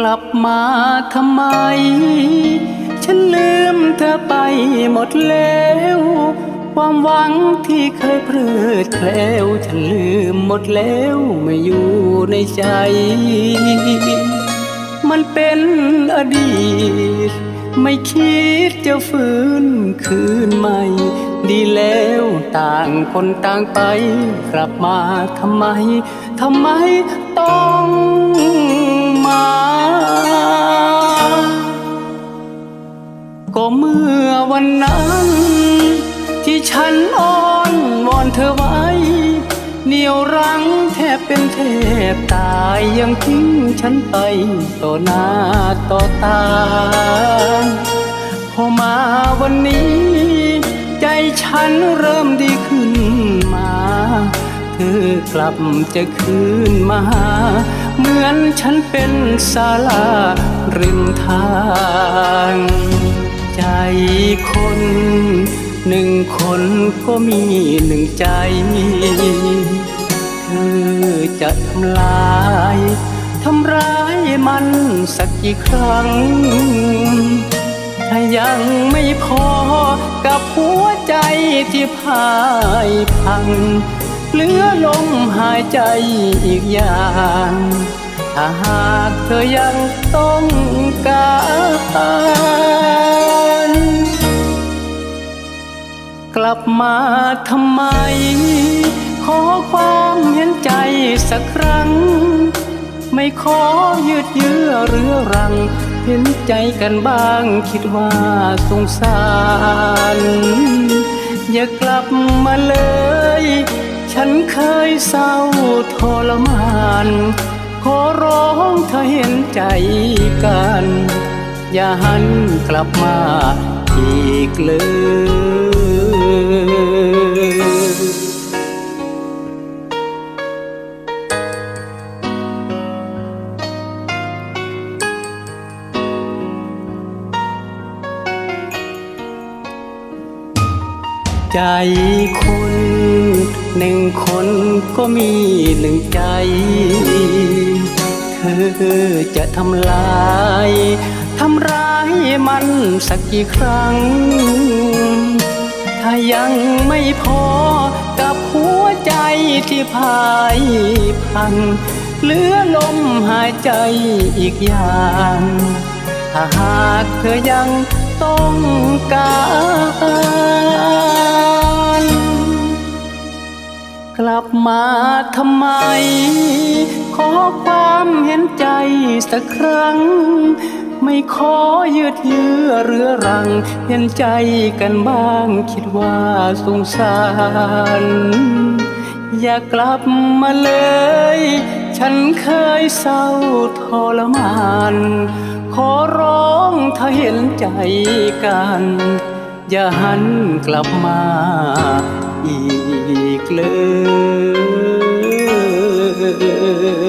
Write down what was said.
กลับมาทำไม ฉันลืมเธอไปหมดแล้ว ความหวังที่เคยเพลิดเพลวฉันลืมหมดแล้วไม่อยู่ในใจ มันเป็นอดีต ไม่คิดจะฟื้นคืนใหม่ ดีแล้วต่างคนต่างไป กลับมาทำไม ทำไมต้อง มื่อวันนั้น ที่ฉันอ้อนวอนเธอไว้ เหนียวรั้งแทบเป็นแทบตายยังทิ้งฉันไปต่อหน้าต่อตา พอมาวันนี้ ใจฉันเริ่มดีขึ้นมา เธอกลับจะคืนมาหาเหมือนฉันเป็นศาลาริมทาง ใจคน หนึ่งคนก็มีหนึ่งใจเธอจะทำลายทำร้ายมันสักกี่ครั้ง ถ้ายังไม่พอกับหัวใจที่พ่ายพัง เหลือลมหายใจอีกอย่างถ้าหากเธอยังต้องการ ลับมาทำไม ขอความเห็นใจสักครั้ง ไม่ขอยืดเยื้อเรื้อรัง เห็นใจกันบ้างคิดว่าสงสาร อย่ากลับมาเลย ฉันเคยเศร้าทรมาน ขอร้องเธอเห็นใจกัน อย่าหันกลับมาอีกเลย ใจคนหนึ่งคนก็มีหนึ่งใจ เธอจะทำลายทำร้ายมันสักกี่ครั้ง ถ้ายังไม่พอกับหัวใจที่พายพังเหลือลมหายใจอีกอย่าง ถ้าหากเธอยังต้องการ ลับมาทำไม ขอความเห็นใจสักครั้ง ไม่ขอยืดเยื้อเรื้อรัง เห็นใจกันบ้างคิดว่าสงสาร อย่ากลับมาเลย ฉันเคยเศร้าทรมาน ขอร้องถ้าเห็นใจกัน อย่าหันกลับมา อีกเลย